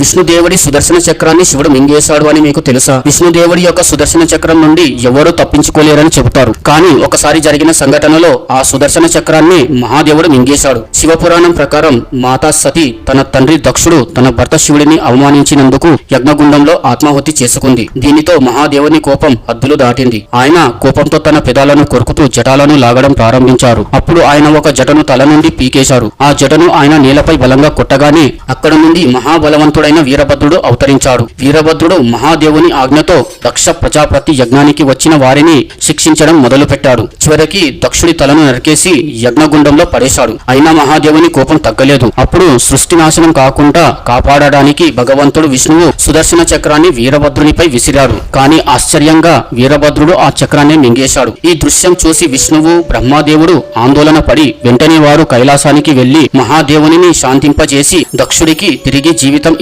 విష్ణుదేవుడి సుదర్శన చక్రాన్ని శివుడు మింగేశాడు అని మీకు తెలుసా? విష్ణుదేవుడి యొక్క సుదర్శన చక్రం నుండి ఎవరూ తప్పించుకోలేరని చెబుతారు. కానీ ఒకసారి జరిగిన సంఘటనలో ఆ సుదర్శన చక్రాన్ని మహాదేవుడు మింగేశాడు. శివపురాణం ప్రకారం మాతా సతి తన తండ్రి దక్షుడు తన భర్త శివుడిని అవమానించినందుకు యజ్ఞగుండంలో ఆత్మాహుతి చేసుకుంది. దీనితో మహాదేవుని కోపం హద్దులు దాటింది. ఆయన కోపంతో తన పెదాలను కొరుకుతూ జటాలను లాగడం ప్రారంభించారు. అప్పుడు ఆయన ఒక జటను తల నుండి పీకేశారు. ఆ జటను ఆయన నేలపై బలంగా కొట్టగానే అక్కడ నుండి మహాబలవంతుడైన వీరభద్రుడు అవతరించాడు. వీరభద్రుడు మహాదేవుని ఆజ్ఞతో దక్ష ప్రజాపతి యజ్ఞానికి వచ్చిన వారిని శిక్షించడం మొదలుపెట్టాడు. చివరికి దక్షుడి తలను నరికేసి యజ్ఞగుండంలో పడేశాడు. అయినా మహాదేవుని కోపం తగ్గలేదు. అప్పుడు సృష్టి నాశనం కాకుండా కాపాడడానికి భగవంతుడు విష్ణువు సుదర్శన చక్రాన్ని వీరభద్రునిపై విసిరాడు. కానీ ఆశ్చర్యంగా వీరభద్రుడు ఆ చక్రాన్ని మింగేశాడు. ఈ దృశ్యం చూసి విష్ణువు బ్రహ్మదేవుడు ఆందోళన పడి వెంటనే వారు కైలాసానికి వెళ్ళి మహాదేవుని శాంతింపజేసి దక్షుడికి తిరిగి జీవితం